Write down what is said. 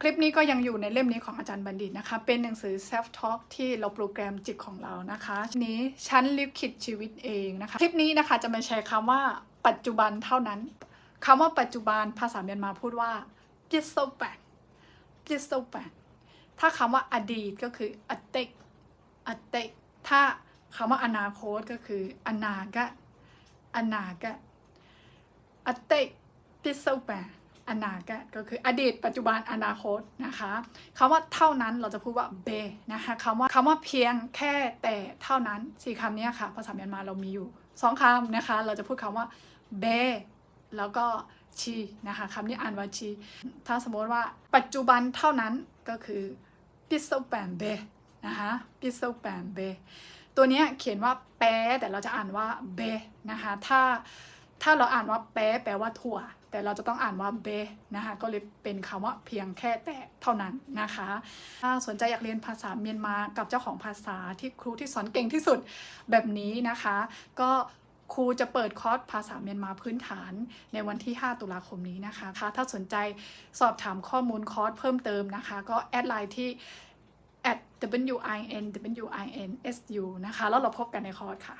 คลิปนี้ก็ยังอยู่ในเล่มนี้ของอาจารย์บัณฑิตนะคะ เป็นหนังสือ self talk ที่เราโปรแกรมจิตของเรานะคะนี้ฉันลิขิตชีวิตเองนะคะ คลิปนี้นะคะจะมาแชร์คำว่าปัจจุบันเท่านั้นคำว่าปัจจุบันภาษาเมียนมาพูดว่าปิโซแปงปิโซแปงถ้าคำว่าอดีตก็คืออเตกอเตกถ้าคำว่าอนาคตก็คืออนาคตอนาคตอเตกปิโซแปง อนาคตก็คืออดีต ปัจจุบันอนาคตนะคะคำว่าเท่านั้นเราจะพูดว่าเบนะคะคำว่าคำว่าเพียงแค่แต่เท่านั้นสี่คำนี้ค่ะภาษาเมียนมาเรามีอยู่สองคำนะคะ เราจะพูดคำว่าเบแล้วก็ชีนะคะคำนี้อ่านว่าชีถ้าสมมติว่าปัจจุบันเท่านั้นก็คือปิโซแปนเบนะคะปิโซแปนเบตัวนี้เขียนว่าแปแต่เราจะอ่านว่าเบนะคะถ้า ถ้าเราอ่านว่าแปะแปลว่าถั่ว แต่เราจะต้องอ่านว่าเบนะคะ ก็เลยเป็นคำว่าเพียงแค่แต่เท่านั้นนะคะ ถ้าสนใจอยากเรียนภาษาเมียนมากับเจ้าของภาษาที่ครูที่สอนเก่งที่สุดแบบนี้นะคะ ก็ครูจะเปิดคอร์สภาษาเมียนมาพื้นฐานในวันที่ 5 ตุลาคมนี้นะคะ ถ้าสนใจสอบถามข้อมูลคอร์สเพิ่มเติมนะคะ ก็แอดไลน์ที่ at win win su นะคะ แล้วเราพบกันในคอร์สค่ะ